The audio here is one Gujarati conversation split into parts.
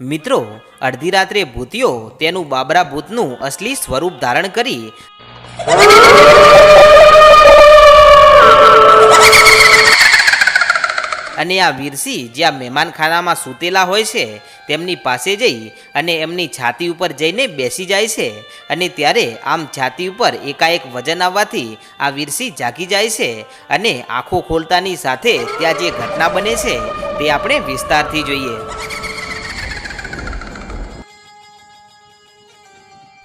મિત્રો, અડધી રાત્રે ભૂતિયો તેનું બાબરા ભૂતનું અસલી સ્વરૂપ ધારણ કરી અને આ વીરસિંહ જ્યાં મહેમાનખાનામાં સૂતેલા હોય છે, તેમની પાસે જઈ અને એમની છાતી ઉપર જઈને બેસી જાય છે અને ત્યારે આમ છાતી ઉપર એકાએક વજન આવવાથી આ વીરસિંહ જાગી જાય છે અને આંખો ખોલતાની સાથે ત્યાં જે ઘટના બને છે, તે આપણે વિસ્તારથી જોઈએ.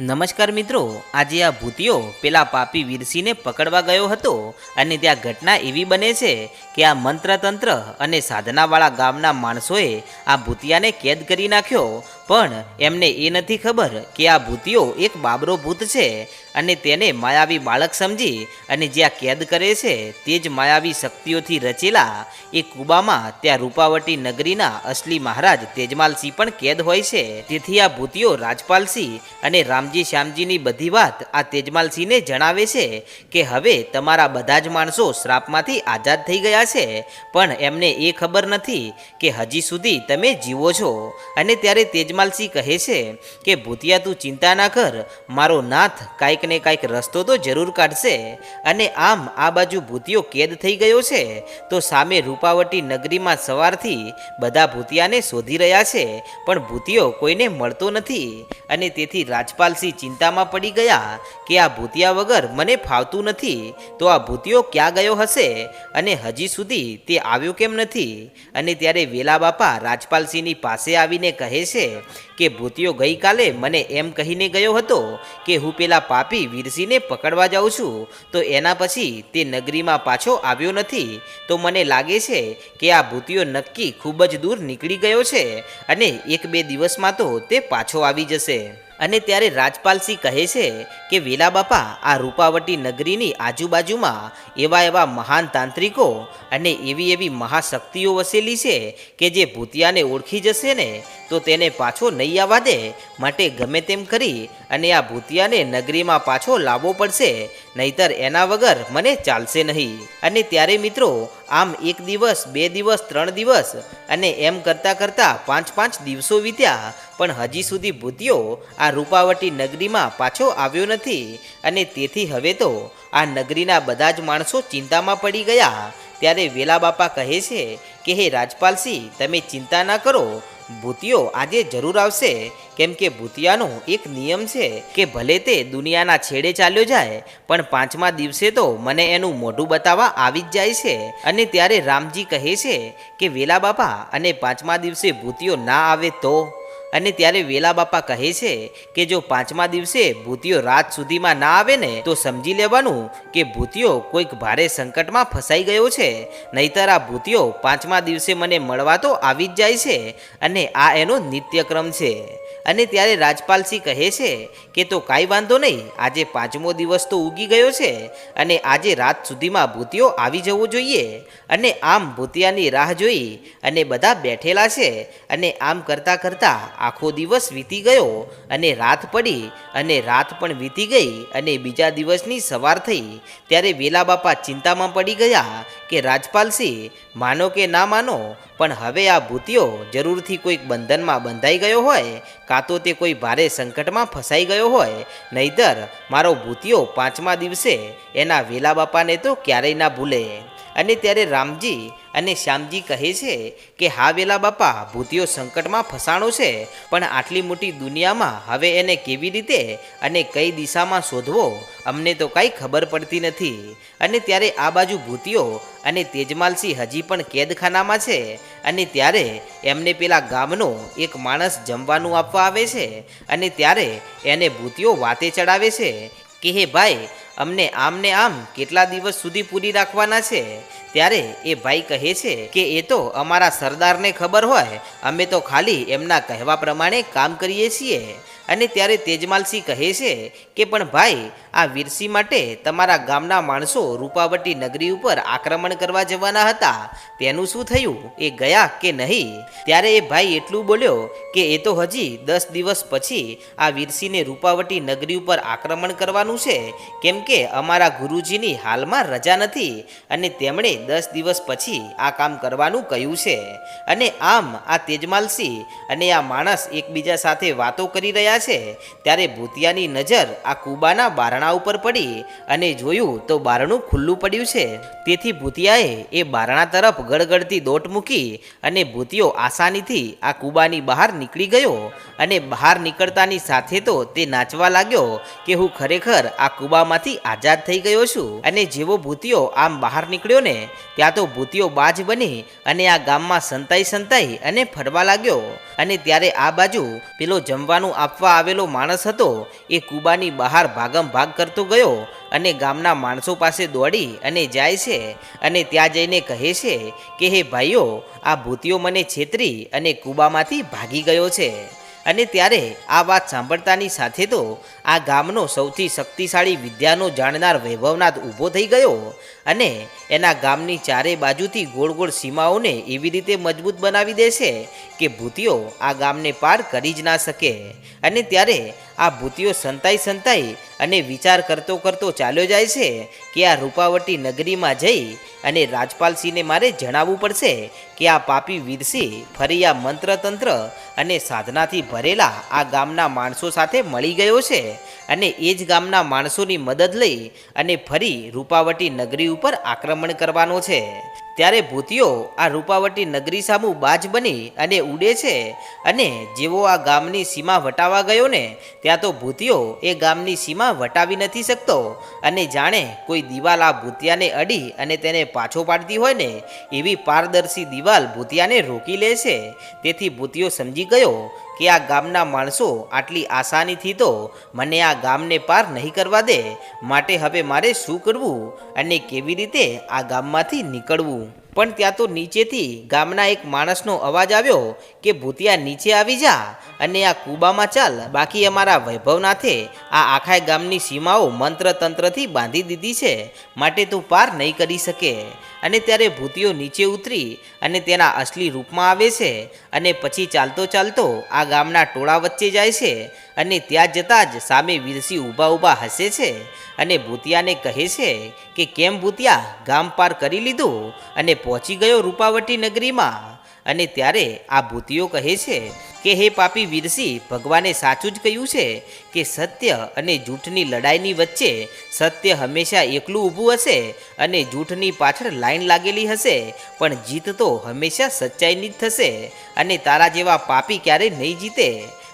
નમસ્કાર મિત્રો, આજે આ ભૂતિયો પેલા પાપી વિરસીને પકડવા ગયો હતો અને ત્યાં ઘટના એવી બને છે કે આ મંત્રતંત્ર અને સાધનાવાળા ગામના માણસોએ આ ભૂતિયાને કેદ કરી નાખ્યો. પણ એમને એ નથી ખબર કે આ ભૂતિયો એક બાબરો ભૂત છે અને તેને માયાવી બાળક સમજી અને જ્યાં કેદ કરે છે તે જ માયાવી શક્તિઓથી રચેલા એ કુબામાં ત્યાં રૂપાવટી નગરીના અસલી મહારાજ તેજમાલસિંહ પણ કેદ હોય છે. તેથી આ ભૂતિયો રાજપાલસિંહ અને રામજી શ્યામજીની બધી વાત આ તેજમાલસિંહને જણાવે છે કે હવે તમારા બધા જ માણસો શ્રાપમાંથી આઝાદ થઈ ગયા છે. પણ એમને એ ખબર નથી કે હજી સુધી તમે જીવો છો અને ત્યારે તેજમાલસિંહ કહે છે કે, ભૂતિયા, તું ચિંતા ના કર. મારો નાથ કાંઈક ને કાંઈક રસ્તો તો જરૂર કાઢશે. અને આમ આ બાજુ ભૂતિયો કેદ થઈ ગયો છે, તો સામે રૂપાવટી નગરીમાં સવારથી બધા ભૂતિયાને શોધી રહ્યા છે. પણ ભૂતિયો કોઈને મળતો નથી. અને તેથી રાજપાલસિંહ ચિંતામાં પડી ગયા કે, આ ભૂતિયા વગર મને ફાવતું નથી. તો આ ભૂતિયો ક્યાં ગયો હશે? અને હજી સુધી તે આવ્યો કેમ નથી? અને ત્યારે વેલા બાપા રાજપાલસિંહની પાસે આવીને કહે છે કે ભૂતિયો ગઈકાલે મને એમ કહીને ગયો હતો કે હું પેલા પાપી વીરસિંહને પકડવા જાઉં છું, તો એના પછી તે નગરીમાં પાછો આવ્યો નથી. તો મને લાગે છે કે આ ભૂતિયો નક્કી ખૂબ જ દૂર નીકળી ગયો છે અને એક બે દિવસમાં તો તે પાછો આવી જશે. અને ત્યારે રાજપાલસિંહ કહે છે કે વેલા બાપા આ રૂપાવટી નગરીની આજુબાજુમાં એવા એવા મહાન તાંત્રિકો અને એવી એવી મહાશક્તિઓ વસેલી છે કે જે ભૂતિયાને ઓળખી જશે ને તો તેને પાછો નહીં આવવા દે, માટે ગમે તેમ કરી અને આ ભૂતિયાને નગરીમાં પાછો લાવવો પડશે, નહીતર એના વગર મને ચાલશે નહીં. અને ત્યારે મિત્રો, આમ એક દિવસ, બે દિવસ, ત્રણ દિવસ અને એમ કરતાં કરતાં પાંચ પાંચ દિવસો વીત્યા, પણ હજી સુધી ભૂતિયો આ રૂપાવટી નગરીમાં પાછો આવ્યો નથી અને તેથી હવે તો આ નગરીના બધા જ માણસો ચિંતામાં પડી ગયા. ત્યારે વેલા બાપા કહે છે કે, હે રાજપાલસિંહ, તમે ચિંતા ના કરો. ભૂતિયો આજે જરૂર આવશે. કેમ કે ભૂતિયાનો એક નિયમ છે કે ભલે તે દુનિયાના છેડે ચાલ્યો જાય, પણ પાંચમા દિવસે તો મને એનું મોઢું બતાવવા આવી જ જાય છે. અને ત્યારે રામજી કહે છે કે, વેલા બાપા, અને પાંચમા દિવસે ભૂતિયો ના આવે તો? અને ત્યારે વેલા બાપા કહે છે કે જો પાંચમા દિવસે ભૂતિયો રાત સુધીમાં ના આવે ને, તો સમજી લેવાનું કે ભૂતિયો કોઈક ભારે સંકટમાં ફસાઈ ગયો છે. નહીતર આ ભૂતિયો પાંચમા દિવસે મને મળવા તો આવી જ જાય છે અને આ એનો નિત્યક્રમ છે. અને ત્યારે રાજપાલસિંહ કહે છે કે તો કાંઈ વાંધો નહીં, આજે પાંચમો દિવસ તો ઉગી ગયો છે અને આજે રાત સુધીમાં ભૂતિયો આવી જવો જોઈએ અને આમ ભૂતિયાની રાહ જોઈ અને બધા બેઠેલા છે અને આમ કરતાં કરતાં આખો દિવસ વીતી ગયો અને રાત પડી અને રાત પણ વીતી ગઈ અને બીજા દિવસની સવાર થઈ, ત્યારે વેલા બાપા ચિંતામાં પડી ગયા કે રાજપાલસિંહ, માનો કે ના માનો, પણ હવે આ ભૂતિયો જરૂરથી કોઈક બંધનમાં બંધાઈ ગયો હોય, કાં તો તે કોઈ ભારે સંકટમાં ફસાઈ ગયો હોય, નહીતર મારો ભૂતિયો પાંચમા દિવસે એના વેલા બાપાને તો ક્યારેય ના ભૂલે. અને ત્યારે રામજી અને શ્યામજી કહે છે કે, હા વેલા બાપા ભૂતિયો સંકટમાં ફસાણો છે, પણ આટલી મોટી દુનિયામાં હવે એને કેવી રીતે અને કઈ દિશામાં શોધવો, અમને તો કાંઈ ખબર પડતી નથી. અને ત્યારે આ બાજુ ભૂતિયો અને તેજમાલસિંહ હજી પણ કેદખાનામાં છે અને ત્યારે એમને પેલા ગામનો એક માણસ જમવાનું આપવા આવે છે અને ત્યારે એને ભૂતિયો વાતે ચડાવે છે કે, હે ભાઈ અમને આમ ને આમ કેટલા દિવસ સુધી પૂરી રાખવાના છે? ત્યારે એ ભાઈ કહે છે કે, એ તો અમારા સરદારને ખબર હોય. અમે તો ખાલી એમના કહેવા પ્રમાણે કામ કરીએ છીએ. અને ત્યારે તેજમાલસિંહ કહે છે કે, પણ ભાઈ, આ વીરસિંહ માટે તમારા ગામના માણસો રૂપાવટી નગરી ઉપર આક્રમણ કરવા જવાના હતા. તેનું શું થયું? એ ગયા કે નહીં? ત્યારે એ ભાઈ એટલું બોલ્યો કે, એ તો હજી દસ દિવસ પછી આ વીરસિંહને રૂપાવટી નગરી ઉપર આક્રમણ કરવાનું છે. કેમ કે અમારા ગુરુજીની હાલમાં રજા નથી અને તેમણે દસ દિવસ પછી આ કામ કરવાનું કહ્યું છે. અને આમ આ તેજમાલસિંહ અને આ માણસ એકબીજા સાથે વાતો કરી રહ્યા છે, ત્યારે ભૂતિયાની નજર આ કૂબાના બારણા ઉપર પડી અને જોયું તો બારણું ખુલ્લું પડ્યું છે. તેથી ભૂતિયાએ એ બારણા તરફ ગળગળતી દોટ મૂકી અને ભૂતિયો આસાનીથી આ કૂબાની બહાર નીકળી ગયો અને બહાર નીકળતાની સાથે તો તે નાચવા લાગ્યો કે હું ખરેખર આ કૂબામાંથી આઝાદ થઈ ગયો છું. અને જેવો ભૂતિયો આમ બહાર નીકળ્યો ને, ત્યાં તો ભૂતિયો બાજ બની અને આ ગામમાં સંતાઈ સંતાઈ અને ફરવા લાગ્યો. અને ત્યારે આ બાજુ પેલો જમવાનું આપવા આવેલો માણસ હતો, એ કૂબાની બહાર ભાગમ ભાગ કરતો ગયો અને ગામના માણસો પાસે દોડી અને જાય છે અને ત્યાં જઈને કહે છે કે, હે ભાઈઓ, આ ભૂતિઓ મને છેતરી અને કૂબામાંથી ભાગી ગયો છે. અને ત્યારે આ વાત સાંભળતાની સાથે તો આ ગામનો સૌથી શક્તિશાળી વિદ્યાનો જાણનાર વૈભવનાથ ઊભો થઈ ગયો અને એના ગામની ચારે બાજુથી ગોળ ગોળ સીમાઓને એવી રીતે મજબૂત બનાવી દેશે કે ભૂતિઓ આ ગામને પાર કરી જ ના શકે. અને ત્યારે આ ભૂતિયો સંતાઈ સંતાઈ અને વિચાર કરતો કરતો ચાલ્યો જાય છે કે આ રૂપાવટી નગરીમાં જઈ અને રાજપાલસિંહને મારે જણાવવું પડશે કે આ પાપી વીરસિંહ ફરી આ મંત્રતંત્ર અને સાધનાથી ભરેલા આ ગામના માણસો સાથે મળી ગયો છે અને એ જ ગામના માણસોની મદદ લઈ અને ફરી રૂપાવટી નગરી ઉપર આક્રમણ કરવાનો છે. ત્યારે ભૂતિયો આ રૂપાવટી નગરી સામું બાજ બની અને ઉડે છે અને જેવો આ ગામની સીમા વટાવા ગયો ને, ત્યાં તો ભૂતિયો એ ગામની સીમા વટાવી નથી શકતો. અને જાણે કોઈ દિવાલ આ ભૂતિયાને અડી અને તેને પાછો પાડતી હોય ને, એવી પારદર્શી દિવાલ ભૂતિયાને રોકી લે છે. તેથી ભૂતિયો સમજી ગયો કે આ ગામના માણસો આટલી આસાનીથી તો મને આ ગામને પાર નહીં કરવા દે. માટે હવે મારે શું કરવું અને કેવી રીતે આ ગામમાંથી નીકળવું? પણ ત્યાં તો નીચેથી ગામના એક માણસનો અવાજ આવ્યો કે, ભૂતિયા નીચે આવી જા અને આ કૂબામાં ચાલ. બાકી અમારા વૈભવનાથે આ આખા ગામની સીમાઓ મંત્ર તંત્રથી બાંધી દીધી છે. માટે તું પાર નહીં કરી શકે. અને ત્યારે ભૂતિયો નીચે ઉતરી અને તેના અસલી રૂપમાં આવે છે અને પછી ચાલતો ચાલતો આ ગામના ટોળા વચ્ચે જાય છે. અને ત્યાં જતાં જ સામે વીરસી ઊભા ઊભા હસે છે અને ભૂતિયાને કહે છે કે, કેમ ભૂતિયા, ગામ પાર કરી લીધું અને પહોંચી ગયો રૂપાવટી નગરીમાં? અને ત્યારે આ ભૂતિયો કહે છે કે, હે પાપી વીરસી, ભગવાને સાચું જ કહ્યું છે કે, સત્ય અને જૂઠની લડાઈની વચ્ચે સત્ય હંમેશા એકલું ઊભું હશે અને જૂઠની પાછળ લાઈન લાગેલી હશે, પણ જીત તો હંમેશા સચ્ચાઈની જ થશે અને તારા જેવા પાપી ક્યારેય નહીં જીતે.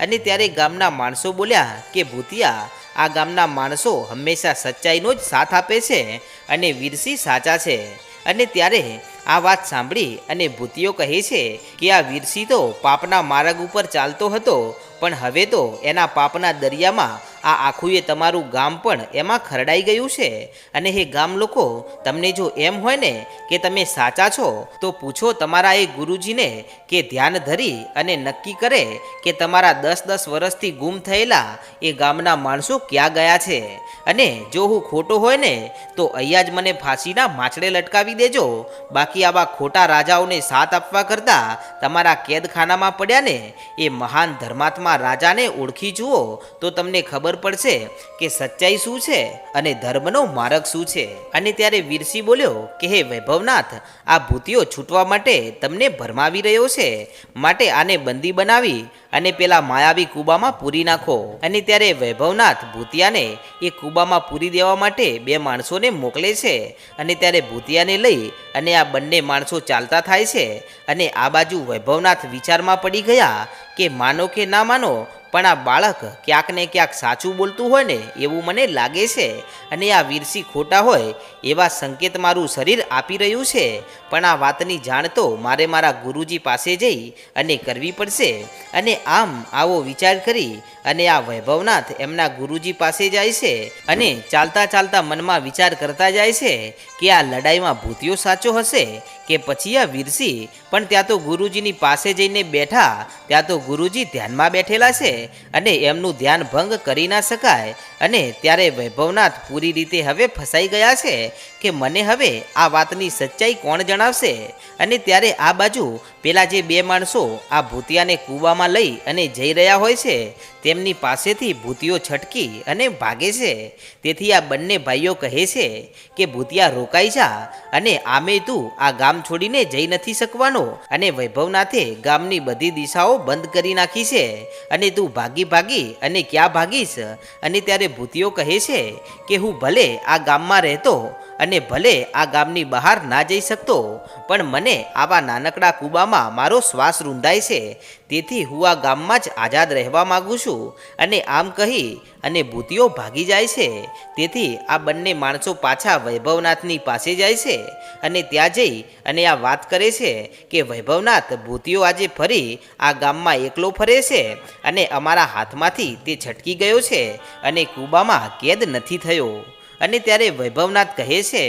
અને ત્યારે ગામના માણસો બોલ્યા કે, ભૂતિયા, આ ગામના માણસો હંમેશા સચ્ચાઈનો જ સાથ આપે છે અને વીરસી સાચા છે. અને ત્યારે આ વાત સાંભળી અને ભૂતિયો કહે છે કે, આ વીરસી તો પાપના માર્ગ ઉપર ચાલતો હતો પણ હવે તો એના પાપના દરિયામાં આ આખું એ તમારું ગામ પણ એમાં ખરડાઈ ગયું છે. અને હે ગામ લોકો, તમને જો એમ હોય ને કે તમે સાચા છો, તો પૂછો તમારા એ ગુરુજીને કે ધ્યાન ધરી અને નક્કી કરે કે તમારા દસ દસ વર્ષથી ગુમ થયેલા એ ગામના માણસો ક્યાં ગયા છે. અને જો હું ખોટો હોય ને, તો અહીંયા જ મને ફાંસીના માછડે લટકાવી દેજો. બાકી આવા ખોટા રાજાઓને સાથ આપવા કરતાં તમારા કેદખાનામાં પડ્યા ને એ મહાન ધર્માત્મા રાજાને ઓળખી જુઓ, તો તમને ખબર પડશે કે સચ્ચાઈ શું છે અને ધર્મનો માર્ગ શું છે. અને ત્યારે વીરસી બોલ્યો કે, હે વૈભવનાથ, આ ભૂતિયો છૂટવા માટે તમને ભરમાવી રહ્યો છે. માટે આને બંદી બનાવી અને પેલા માયાવી કૂબામાં પૂરી નાખો. અને ત્યારે વૈભવનાથ ભૂતિયાને એ કૂબામાં પૂરી દેવા માટે બે માણસોને મોકલે છે. અને ત્યારે ભૂતિયાને લઈ અને આ બંને માણસો ચાલતા થાય છે. અને આ બાજુ વૈભવનાથ વિચારમાં પડી ગયા કે માનો કે ના માનો, પણ આ બાળક ક્યાંક ને ક્યાંક સાચું બોલતું હોય ને એવું મને લાગે છે. અને આ વીરસી ખોટા હોય એવા સંકેત મારું શરીર આપી રહ્યું છે. પણ આ વાતની જાણ તો મારે મારા ગુરુજી પાસે જઈ અને કરવી પડશે. અને આમ આવો વિચાર કરી અને આ વૈભવનાથ એમના ગુરુજી પાસે જાય છે. અને ચાલતા ચાલતા મનમાં વિચાર કરતા જાય છે કે આ લડાઈમાં ભૂતિયો સાચો હશે કે પછી આ વીરસી, પણ ત્યાં તો ગુરુજીની પાસે જઈને બેઠા, ત્યાં તો ગુરુજી ધ્યાનમાં બેઠેલા છે અને એમનું ધ્યાન ભંગ કરી ના શકાય. અને ત્યારે વૈભવનાથ પૂરી રીતે હવે ફસાઈ ગયા છે કે મને હવે આ વાતની સચ્ચાઈ કોણ જણાવશે? અને ત્યારે આ બાજુ પેલા જે બે માણસો આ ભૂતિયાને કૂવામાં લઈ અને જઈ રહ્યા હોય છે, તેમની પાસેથી ભૂતિયો છટકી અને ભાગે છે. તેથી આ બંને ભાઈઓ કહે છે કે, ભૂતિયા, રોકાઈ જા અને આમે તું આ ગામ છોડીને જઈ નથી શકવાનો. અને વૈભવનાથે ગામની બધી દિશાઓ બંધ કરી નાખી છે. અને તું ભાગી ભાગી અને ક્યાં ભાગીશ? અને ત્યારે ભૂતિયો કહે છે કે હું ભલે આ ગામમાં રહેતો અને ભલે આ ગામની બહાર ના જઈ શકતો, પણ મને આવા નાનકડા કૂબામાં મારો શ્વાસ રૂંધાય છે. તેથી હું આ ગામમાં જ આઝાદ રહેવા માગું છું અને આમ કહી અને ભૂતિઓ ભાગી જાય છે. તેથી આ બંને માણસો પાછા વૈભવનાથની પાસે જાય છે અને ત્યાં જઈ અને આ વાત કરે છે કે વૈભવનાથ, ભૂતિઓ આજે ફરી આ ગામમાં એકલો ફરે છે અને અમારા હાથમાંથી તે છટકી ગયો છે અને કૂબામાં કેદ નથી થયો. અને ત્યારે વૈભવનાથ કહે છે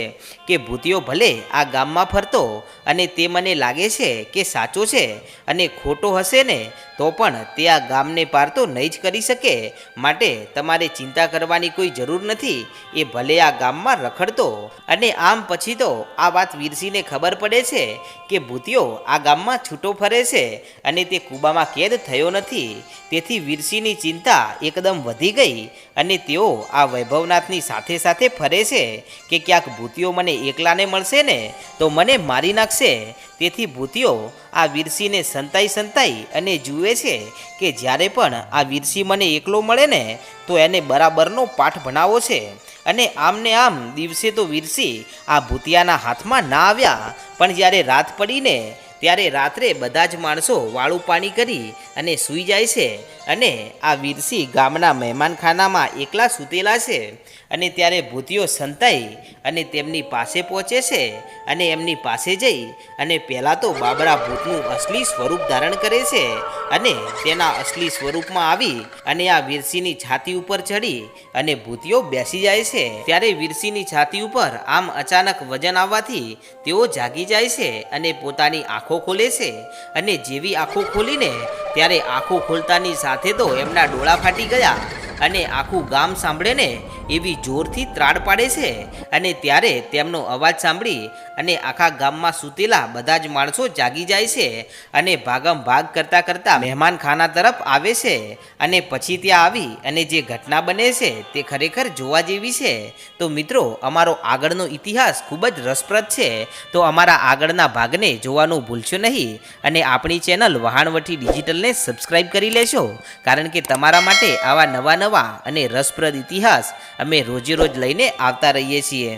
કે ભૂતિયો ભલે આ ગામમાં ફરતો અને તે મને લાગે છે કે સાચો છે અને ખોટો હશે ને, તો પણ તે આ ગામને પાર તો નહીં જ કરી શકે. માટે તમારે ચિંતા કરવાની કોઈ જરૂર નથી. એ ભલે આ ગામમાં રખડતો અને આમ પછી તો આ વાત વીરસિંહને ખબર પડે છે કે ભૂતિયો આ ગામમાં છૂટો ફરે છે અને તે કૂબામાં કેદ થયો નથી. તેથી વીરસિંહની ચિંતા એકદમ વધી ગઈ અને તેઓ આ વૈભવનાથની સાથે સાથે ફરે છે કે ક્યાંક ભૂતિઓ મને એકલાને મળશે ને, તો મને મારી નાખશે. તેથી ભૂતિઓ આ વીરસીને સંતાઈ સંતાઈ અને જુએ છે કે જ્યારે પણ આ વીરસી મને એકલો મળે ને, તો એને બરાબરનો પાઠ ભણાવો છે. અને આમને આમ દિવસે તો વીરસી આ ભૂતિયાના હાથમાં ના આવ્યા, પણ જ્યારે રાત પડીને ત્યારે રાત્રે બધા જ માણસો વાળું પાણી કરી અને સૂઈ જાય છે અને આ વીરસિંહ ગામના મહેમાનખાનામાં એકલા સૂતેલા છે અને ત્યારે ભૂતિઓ સંતાઈ અને તેમની પાસે પહોંચે છે અને એમની પાસે જઈ અને પહેલાં તો બાબરા ભૂતનું અસલી સ્વરૂપ ધારણ કરે છે અને તેના અસલી સ્વરૂપમાં આવી અને આ વીરસિંહની છાતી ઉપર ચડી અને ભૂતિઓ બેસી જાય છે. ત્યારે વીરસિંહની છાતી ઉપર આમ અચાનક વજન આવવાથી તેઓ જાગી જાય છે અને પોતાની આંખો ખોલે છે? અને જેવી આંખો ખોલીને ત્યારે આંખો ખોલતાની સાથે તો એમના ડોળા ફાટી ગયા અને આખું ગામ સાંભળે ને એવી જોરથી ત્રાડ પાડે છે અને ત્યારે તેમનો અવાજ સાંભળી અને આખા ગામમાં સૂતેલા બધા જ માણસો જાગી જાય છે અને ભાગમ ભાગ કરતા કરતા મહેમાન ખાના તરફ આવે છે અને પછી ત્યાં આવી અને જે ઘટના બને છે તે ખરેખર જોવા જેવી છે. તો મિત્રો, અમારો આગળનો ઇતિહાસ ખૂબ જ રસપ્રદ છે. તો અમારા આગળના ભાગને જોવાનું ભૂલશો નહીં અને આપણી ચેનલ વહાણવટી ડિજિટલને સબસ્ક્રાઇબ કરી લેશો. કારણ કે તમારા માટે આવા નવા નવા અને રસપ્રદ ઇતિહાસ અમે રોજે રોજ લઈને આવતા રહીએ છીએ.